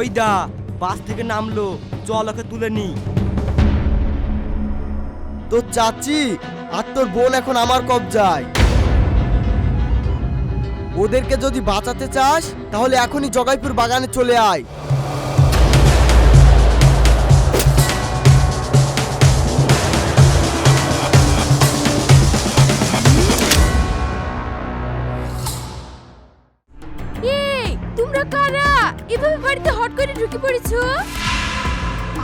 ওই দা বাস থেকে নামলো। চল ওকে তুলে নি। তোর চাচি আর তোর বোন এখন আমার কবজায়। ওদেরকে যদি বাঁচাতে চাস তাহলে এখনই জগাইপুর বাগানে চলে আয়। তোমরা কারা? এভাবে বাড়িতে হট করে ঢুকে পড়েছো?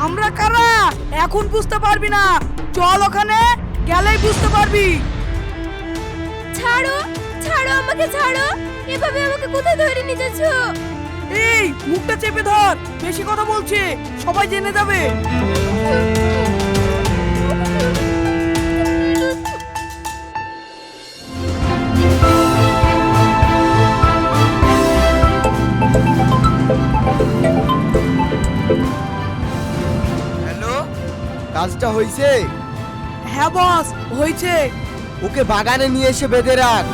আমরা কারা? এখন বুঝতে পারবি না। চল ওখানে গেলেই বুঝতে পারবি। ছাড়ো ছাড়ো আমাকে ছাড়ো। এভাবে আমাকে কোথায় ধরে নিয়ে যাচ্ছ? এই মুখটা চেপে ধর। বেশি কথা বলছে সবাই জেনে যাবে। কাজটা হয়েছে হ্যাঁ বস হয়েছে ওকে বাগানে নিয়ে এসে বেঁধে রাখ।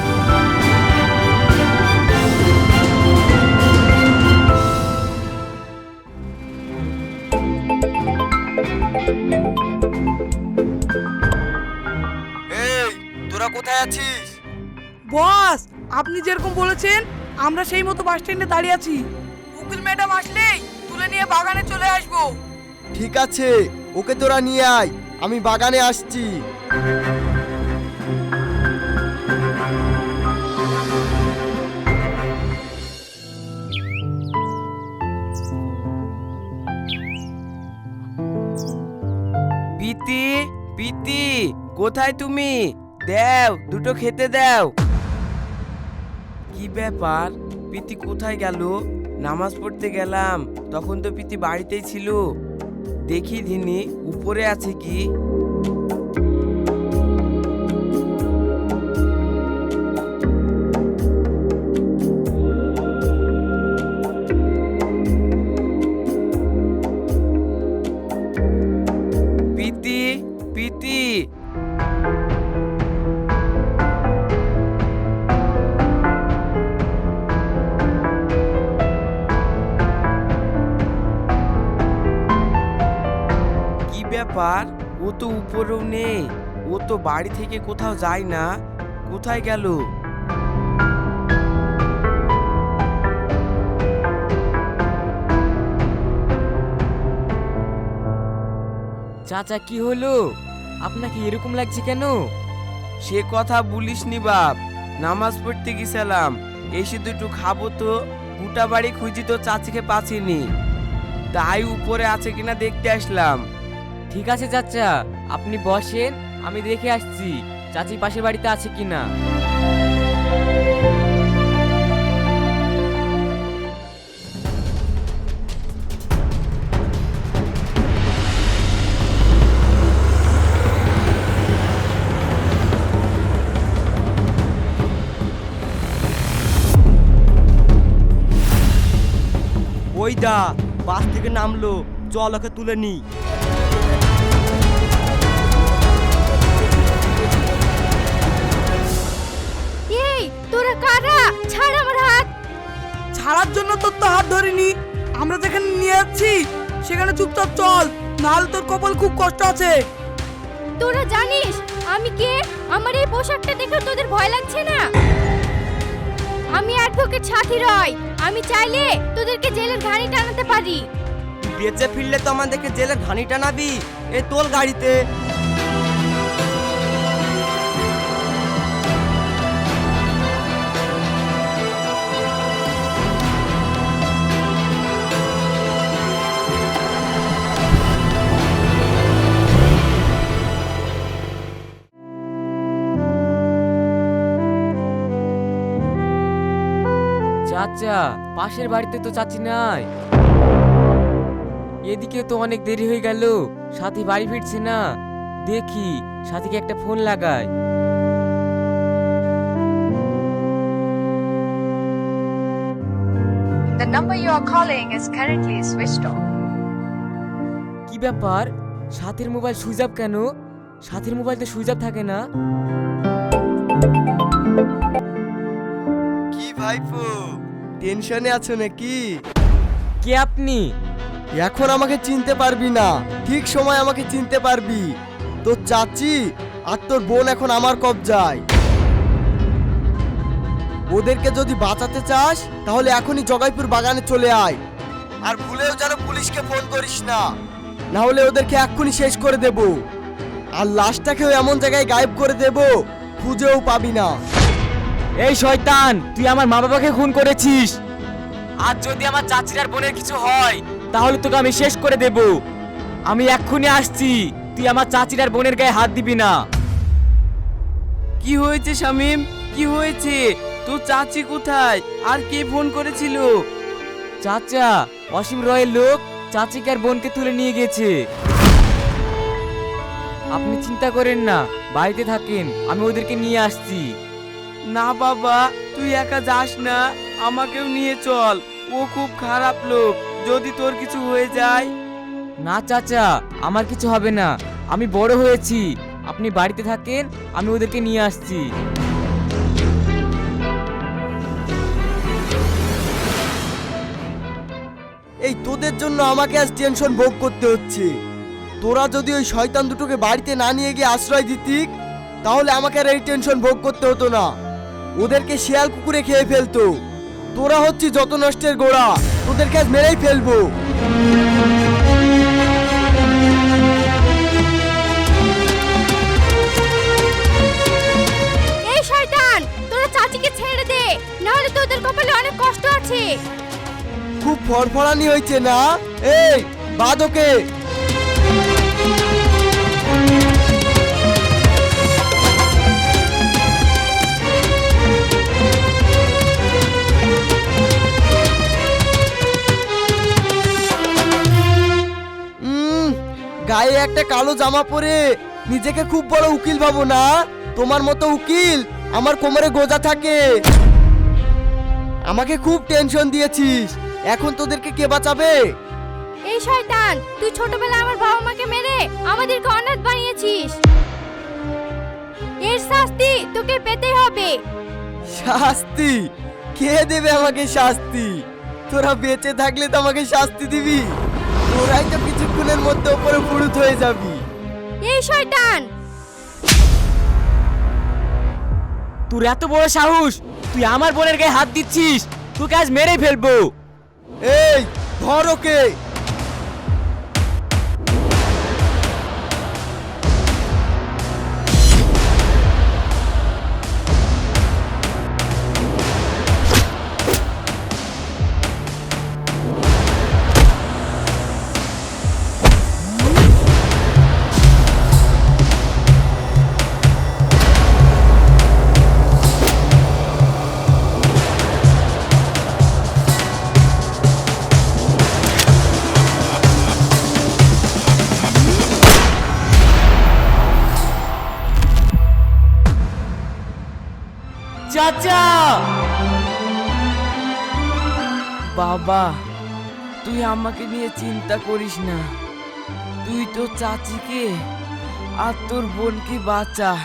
এই তোরা কোথায় আছিস? বস আপনি যেরকম বলেছেন আমরা সেই মতো বাস স্ট্যান্ডে দাঁড়িয়ে আছি। উকিল ম্যাডাম আসলেই তুলে নিয়ে বাগানে চলে আসব। ঠিক আছে ওকে তোরা নিয়ে আয়, আমি বাগানে আসছি। পিতি পিতি, কোথায় তুমি? দেও, দুটো খেতে দাও। কি ব্যাপার? পিতি কোথায় গেল? নামাজ পড়তে গেলাম, তখন তো পিতি বাড়িতেই ছিল। দেখি দিনি উপরে আছে কি? ব্যাপার? ও তো উপরেও নেই। ও তো বাড়ি থেকে কোথাও যায় না। কোথায় গেল? চাচা, কি হলো? আপনাকে এরকম লাগছে কেন? সে কথা বলিসনি বাপ। নামাজ পড়তে গেছিলাম। এসে দুটো খাব তো। গোটা বাড়ি খুঁজি তো চাচিকে পাচ্ছিনি তাই উপরে আছে কিনা দেখতে আসলাম। ঠিক আছে, চাচা। আপনি বসেন, আমি দেখে আসছি। চাচি পাশের বাড়িতে আছে কিনা? ওই দা, বাস থেকে নামলো। চল ওকে তুলে নি কারা ছাড় আমার হাত। ছাড়ার জন্য তোর তো হাত ধরিনি। আমরা যেখানে নিয়ে যাচ্ছি সেখানে চুপচাপ চল নাহলে তোর কপাল খুব কষ্ট আছে। তোরা জানিস আমি কে? আমার এই পোশাকটা দেখে তোদের ভয় লাগছে না? আমি অ্যাডভোকেট সাথী রয় আমি চাইলে তোদেরকে জেলের ঘানি টানাতে পারি। বেঁচে ফিরলে তো আমাদেরকে জেলে ঘানি টানাবি এ তোল গাড়িতে। চাচা পাশের বাড়িতে তো চাচি নাই। এদিকে তো অনেক দেরি হয়ে গেল সাথী বাড়ি ফিরছে না। দেখি সাথীকে একটা ফোন লাগাই। The number you are calling is currently switched off. কি ব্যাপার? সাথীর মোবাইল সুইচ অফ কেন? সাথীর মোবাইল তো সুইচ অফ থাকে না। কি ভাইপো? টেনশনে আছো নাকি? কে আপনি? এখন আমাকে চিনতে পারবি না। ঠিক সময় আমাকে চিনতে পারবি। তোর চাচি আর তোর বোন এখন আমার কবজায়। ওদেরকে যদি বাঁচাতে চাস তাহলে এখনই জগাইপুর বাগানে চলে আয়। আর ভুলেও যেন পুলিশকে ফোন করিস না। না হলে ওদেরকে এক্ষুনি শেষ করে দেব। আর লাশটাকেও এমন জায়গায় গায়েব করে দেব খুঁজেও পাবি না। এই শয়তান তুই আমার মা বাবাকে খুন করেছিস। আর যদি আমার চাচির আর বোনের কিছু হয় তাহলে তোকে আমি শেষ করে দেব। আমি এক্ষুনি আসছি তুই আমার চাচির আর বোনের গায়ে হাত দিবি না। কি হয়েছে শামিম? কি হয়েছে? তোর চাচি কোথায়? আর কে ফোন করেছিল? চাচা অসীম রয়ের লোক চাচিকে আর বোনকে তুলে নিয়ে গেছে। আপনি চিন্তা করেন না বাড়িতে থাকেন আমি ওদেরকে নিয়ে আসছি। না বাবা তুই একা যাস না আমাকেও নিয়ে চল। ও খুব খারাপ লোক যদি তোর কিছু হয়ে যায়। না চাচা আমার কিছু হবে না। আমি বড় হয়েছি। আপনি বাড়িতে থাকেন আমি ওদেরকে নিয়ে আসছি। এই তোদের জন্য আমাকে আজ টেনশন ভোগ করতে হচ্ছে। তোরা যদি ওই শয়তান দুটোকে বাড়িতে না নিয়ে গিয়ে আশ্রয় দিতিক তাহলে আমাকে আর এই টেনশন ভোগ করতে হতো না। ওদেরকে শিয়াল কুকুরে খেয়ে ফেলতো। তোরা হচ্ছে যত নষ্টের গোড়া তোদেরকে আজ মেরেই ফেলব। এই শয়তান তোরা চাচিকে ছেড়ে দে না হলে তোদের কপালে অনেক কষ্ট আছে। খুব ফরফরানি হয়েছে না? এই বাদকে একটা কালো জামা পরে নিজেকে খুব বড় উকিল ভাবো না। তোমার মতো উকিল আমার কোমরে গোজা থাকে। আমাকে খুব টেনশন দিয়েছিস। এখন তোদেরকে কে বাঁচাবে? এই শয়তান তুই ছোটবেলায় আমার বাবা মাকে মেরে আমাদেরকে অনাথ বানিয়েছিস। এর শাস্তি তোকে পেতেই হবে। শাস্তি? কে দেবে আমাকে শাস্তি? তোরা বেঁচে থাকলে তো আমাকে শাস্তি দিবি। তোরাই তো কিছুক্ষণের মধ্যে ওপরে ফুরুত হয়ে যাবি। এই শয়তান! তোর এত বড় সাহস তুই আমার বোনের গায়ে হাত দিচ্ছিস তোকে আজ মেরেই ফেলব। এই ধর ওকে। চাচা! বাবা, তুই আমাকে নিয়ে চিন্তা করিস না। তুই তো চাচিকে আর তোর বোনকে বাঁচা।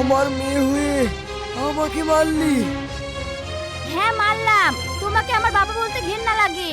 আমার মেয়ে হয়ে আমাকে মারলি? হ্যাঁ মারলাম। তোমাকে আমার বাবা বলতে ঘৃণা লাগে।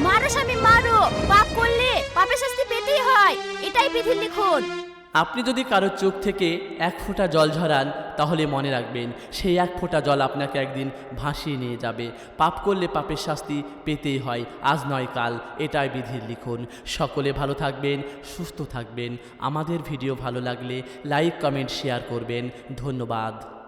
মারো, স্বামী, মারো। পাপ করলে পাপের শাস্তি পেতেই হয়। এটাই বিধির লিখন। আপনি যদি কারও চোখ থেকে এক ফোঁটা জল ঝরান, তাহলে মনে রাখবেন, সেই এক ফোঁটা জল আপনাকে একদিন ভাসিয়ে নিয়ে যাবে। পাপ করলে পাপের শাস্তি পেতেই হয়, আজ নয় কাল, এটাই বিধির লিখুন। সকলে ভালো থাকবেন, সুস্থ থাকবেন। আমাদের ভিডিও ভালো লাগলে লাইক, কমেন্ট, শেয়ার করবেন। ধন্যবাদ।